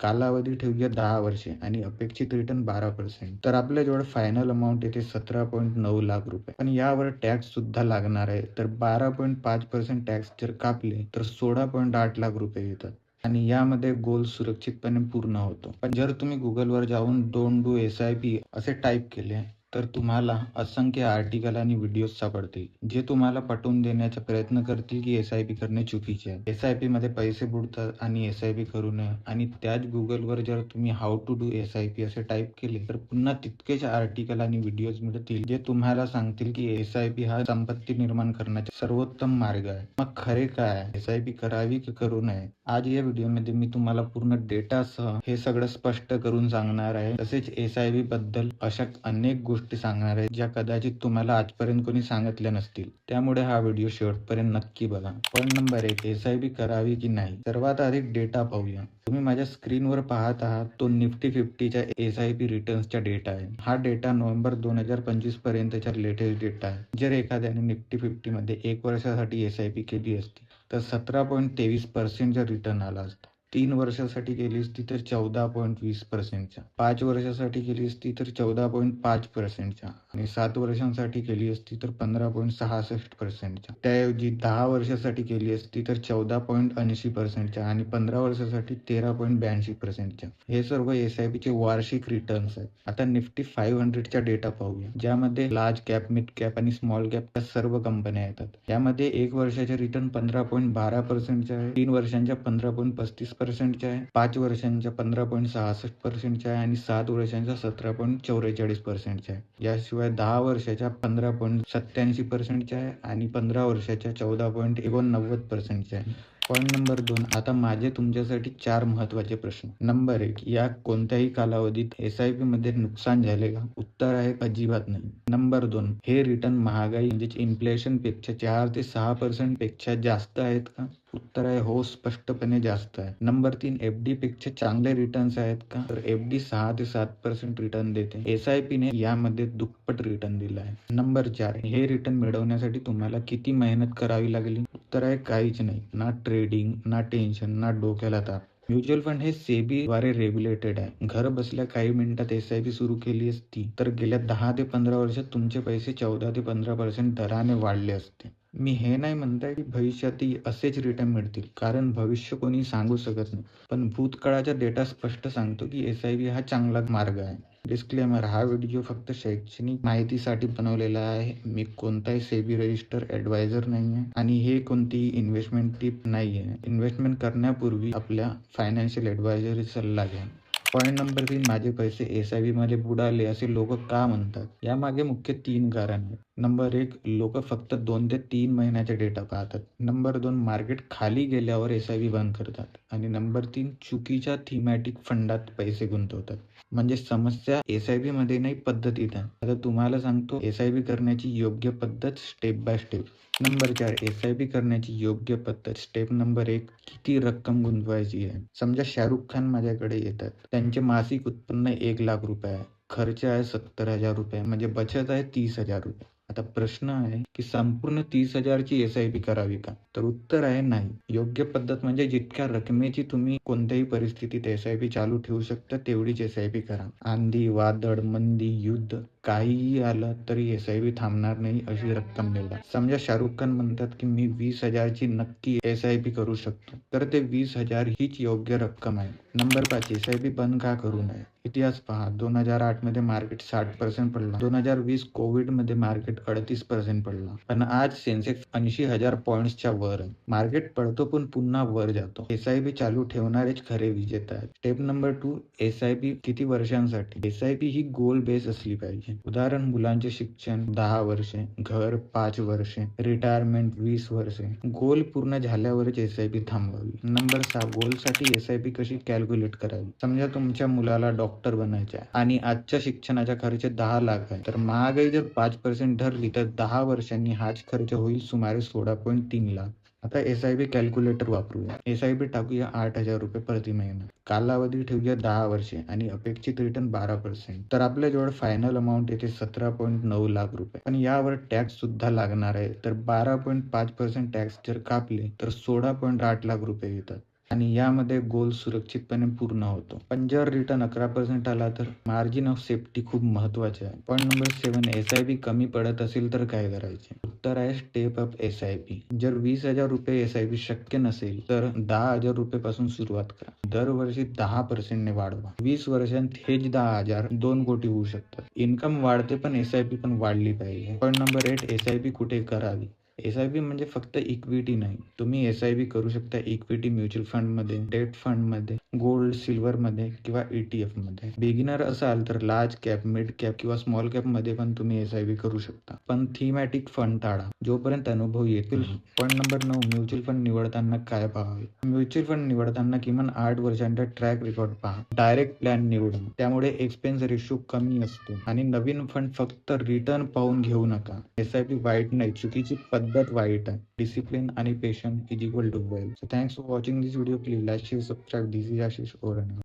कालावधी ठेवूया दहा वर्षे आणि अपेक्षित रिटर्न बारा पर्सेंट तर आपल्याजवळ फायनल अमाऊंट येते सतरा पॉईंट नऊ लाख रुपये. पण यावर टॅक्स सुद्धा लागणार आहे. तर बारा पॉईंट पाच पर्सेंट टॅक्स जर कापले तर सोळा पॉईंट आठ लाख रुपये येतात. आणि यामध्ये गोल सुरक्षितपणे पूर्ण होतो. पण जर तुम्ही गुगलवर जाऊन don't do S I P असे टाईप केले तर तुम्हाला असंख्य आर्टिकल आणि व्हिडिओ सापडतील जे तुम्हाला पटवून देण्याचा प्रयत्न करतील की एस आय पी करणे चुकीचे आहे. एस आय पी मध्ये पैसे बुडतात आणि एस आय पी करू नये आणि त्याच गुगलवर जर तुम्ही how to do S I P असे टाईप केले तर पुन्हा तितकेच आर्टिकल आणि व्हिडिओज मिळतील जे तुम्हाला सांगतील की एस आय पी हा संपत्ती निर्माण करण्याचा सर्वोत्तम मार्ग आहे. मग खरे काय? एस आय पी करावी की करू नये? आज या व्हिडिओमध्ये मी तुम्हाला पूर्ण डेटासह हे सगळं स्पष्ट करून सांगणार आहे. तसेच एस आय पी बद्दल अशा अनेक गोष्टी सांगणार आहे ज्या कदाचित तुम्हाला आजपर्यंत कोणी सांगितल्या नसतील. त्यामुळे हा व्हिडिओ शेवटपर्यंत नक्की बघा. पॉईंट नंबर एक एस आय बी करावी की नाही? सर्वात अधिक डेटा पाहूया. तुम्ही माझ्या स्क्रीनवर पाहत आहात तो निफ्टी फिफ्टीच्या एस आय पी रिटर्न्सचा डेटा आहे. हा डेटा नोव्हेंबर दोन हजार पंचवीस पर्यंतचा लेटेस्ट डेटा आहे. जर एखाद्याने निफ्टी फिफ्टी मध्ये एक वर्षासाठी एस आय पी केली असती तर सतरा पॉईंट तेवीस पर्सेंटचा रिटर्न आला असता. तीन वर्षासाठी केली असती तर चौदा पॉईंट वीस पर्सेंटच्या. पाच वर्षासाठी केली असती तर चौदा पॉईंट पाच पर्सेंटच्या. आणि सात वर्षांसाठी केली असती तर पंधरा पॉईंट सहासष्ट पर्सेंटच्या. त्याऐवजी दहा वर्षासाठी केली असती तर चौदा पॉईंट ऐंशी पर्सेंटच्या आणि पंधरा वर्षासाठी तेरा पॉईंट ब्याऐंशी पर्सेंटच्या. हे सर्व एस आय पीचे वार्षिक रिटर्न्स आहेत. आता निफ्टी फाईव्ह हंड्रेडच्या डेटा पाहूया. ज्यामध्ये लार्ज कॅप मिड कॅप आणि स्मॉल कॅप त्या सर्व कंपन्या येतात. यामध्ये एक वर्षाचे रिटर्न पंधरा पॉईंट बारा पर्सेंटच्या आहे. तीन वर्षांच्या पंधरा पॉईंट पस्तीस पर्सेंटच्या आहे पाच वर्षांच्या पंधरा पॉईंट सहासष्ट पर्सेंटच्या आहे आणि सात वर्षांच्या सतरा पॉईंट चौवेचाळीस पर्सेंटच्या आहे. याशिवाय दहा वर्षाच्या पंधरा पॉईंट सत्याऐंशी पर्सेंटच्या आहे आणि पंधरा वर्षाच्या चौदा पॉईंट एकोणनव्वद पर्सेंटच्या आहे. पॉईंट नंबर दोन आता माझे तुमच्यासाठी चार महत्त्वाचे प्रश्न. नंबर एक या कोणत्याही कालावधीत एस आय पी मध्ये नुकसान झाले का? उत्तर आहे अजिबात नाही. नंबर दोन हे रिटर्न महागाई म्हणजेच इन्फ्लेशनपेक्षा चार ते सहा पर्सेंटपेक्षा जास्त आहेत का? उत्तर आहे हो स्पष्टपणे जास्त आहे. नंबर तीन एफ डी पेक्षा चांगले रिटर्न्स आहेत का? तर एफ डी सहा ते सात पर्सेंट रिटर्न देते. एस आय पी ने यामध्ये दुप्पट रिटर्न दिला आहे. नंबर चार हे रिटर्न मिळवण्यासाठी तुम्हाला किती मेहनत करावी लागली? उत्तर आहे काहीच नाही. ना ट्रेडिंग ना टेन्शन ना डोक्याला ताप. म्युच्युअल फंड हे सेबी द्वारे रेग्युलेटेड आहे. घर बसल्या काही मिनिटात एस आय पी सुरू केली असती तर गेल्या दहा ते पंधरा वर्षात तुमचे पैसे चौदा ते पंधरा पर्सेंट दराने वाढले असते. मी हे नाही म्हणताय की भविष्यातही असेच रिटर्न मिळतील कारण भविष्य कोणी सांगू शकत नाही. पण भूतकाळाचा डेटा स्पष्ट सांगतो की एस आय बी हा चांगला मार्ग आहे. डिस्क्लेमर हा व्हिडिओ फक्त शैक्षणिक माहितीसाठी बनवलेला आहे. मी कोणताही सेबी रजिस्टर ॲडवायझर नाही आहे आणि हे कोणतीही इन्व्हेस्टमेंट टिप नाही आहे इन्व्हेस्टमेंट करण्यापूर्वी आपल्या फायनान्शियल ॲडवायझरी सल्ला घ्या. पॉईंट नंबर तीन माझे पैसे एस आयमध्ये बुडाले असे लोक का म्हणतात? यामागे मुख्य तीन कारण आहेत. नंबर एक लोक फक्त दोन ते तीन महिन्याचे डेटा पाहतात. नंबर दोन मार्केट खाली गेल्यावर एस आय बंद करतात. आणि नंबर तीन चुकीच्या थीमॅटिक फंडात पैसे गुंतवतात. म्हणजे समस्या एस आयमध्ये नाही पद्धतीत आहे. आता तुम्हाला सांगतो एस आय पी करण्याची योग्य पद्धत स्टेप बाय स्टेप नंबर चार एस आय पी करण्याची योग्य पद्धत. स्टेप नंबर एक किती रक्कम गुंतवायची आहे? समजा शाहरुख खान माझ्याकडे येतात. त्यांचे मासिक उत्पन्न एक लाख रुपये आहे. खर्च आहे सत्तर हजार रुपये. म्हणजे बचत आहे तीस हजार रुपये. आता प्रश्न आहे की संपूर्ण तीस हजारची एस आय पी करावी का? तर उत्तर आहे नाही. योग्य पद्धत म्हणजे जितक्या रकमेची तुम्ही कोणत्याही परिस्थितीत एस आय पी चालू ठेवू शकता तेवढीच एस आय पी करा. आंधी वादळ मंदी युद्ध. काहीही आलं तरी एस आय बी थांबणार नाही अशी रक्कम निवडा समजा शाहरुख खान म्हणतात की मी वीस हजारची नक्की एस आय पी करू शकतो. तर ते वीस हजार हीच योग्य रक्कम आहे. नंबर पाच एस आय पी बंद का करू नये? इतिहास पहा. दोन हजार आठमध्ये मार्केट साठ पर्सेंट पडला. दोन हजार वीस कोविडमध्ये मार्केट अडतीस पर्सेंट पडला. पण आज सेन्सेक्स ऐंशी हजार पॉईंटच्या वर आहे. मार्केट पडतो पण पुन्हा वर जातो. एस आय पी चालू ठेवणारेच खरे विजेता आहेत. Step number two S I P किती वर्षांसाठी? एस आय पी ही गोल बेस असली पाहिजे. उदाहरण मुलांचे शिक्षण दहा वर्षे घर पाच वर्षे रिटायरमेंट वीस वर्षे. गोल पूर्ण झाल्यावरच एस आय पी थांबवावी. नंबर सहा गोलसाठी एस आय पी कशी कॅल्क्युलेट करावी? समजा तुमच्या मुलाला डॉक्टर बनायचे आहे आणि आजच्या शिक्षणाचा खर्च दहा लाख आहे. तर महागाई जर पाच पर्सेंट ठरली तर दहा वर्षांनी हाच खर्च होईल सुमारे सोळा पॉईंट तीन लाख. आता एस आय बी कॅल्क्युलेटर वापरूया. एस आय बी टाकूया आठ हजार रुपये प्रति महिना. कालावधी ठेवूया दहा वर्षे आणि अपेक्षित रिटर्न बारा पर्सेंट तर आपल्याजवळ फायनल अमाऊंट येते सतरा पॉईंट नऊ लाख रुपये. पण यावर टॅक्स सुद्धा लागणार आहे. तर बारा पॉईंट पाच पर्सेंट टॅक्स जर कापले तर सोळा पॉईंट आठ लाख रुपये येतात. आणि यामध्ये गोल सुरक्षितपणे पूर्ण होतो. पण जर रिटर्न अकरा पर्सेंट आला तर मार्जिन ऑफ सेफ्टी खूप महत्त्वाचे आहे. Point number seven S I P कमी पडत असेल तर काय करायचे? उत्तर आहे step up S I P जर वीस हजार रुपये एस आय पी शक्य नसेल तर दहा हजार रुपये पासून सुरुवात करा. दरवर्षी दहा पर्सेंटने वाढवा. वीस वर्षांत हेच दहा हजार दोन कोटी होऊ शकतात. इन्कम वाढते पण एस आय पी पण वाढली पाहिजे. Point number eight S I P कुठे करावी? एस आय पी म्हणजे फक्त इक्विटी नाही. तुम्ही एस आय पी करू शकता इक्विटी म्युच्युअल फंडमध्ये डेट फंडमध्ये. गोल्ड सिल्वरमध्ये किंवा E ईटीएफमध्ये. बिगिनर असाल तर लार्ज कॅप मिड कॅप किंवा स्मॉल कॅपमध्ये पण तुम्ही एस आय पी करू शकता. पण थीमॅटिक फंड टाळा. जोपर्यंत अनुभव येतील पॉईंट नंबर नऊ म्युच्युअल फंड निवडताना काय पाहावे? म्युच्युअल फंड निवडताना किमान आठ वर्षांचा ट्रॅक रेकॉर्ड पहा. डायरेक्ट प्लॅन निवडा त्यामुळे एक्सपेन्स रेशो कमी असतो. आणि नवीन फंड फक्त रिटर्न पाहून घेऊ नका. एस आय पी वाईट नाही. चुकीची पद्धत वाईट आहे. डिसिप्लिन आणि patience is equal to well thanks for watching this video please like share subscribe this is Ashish Oran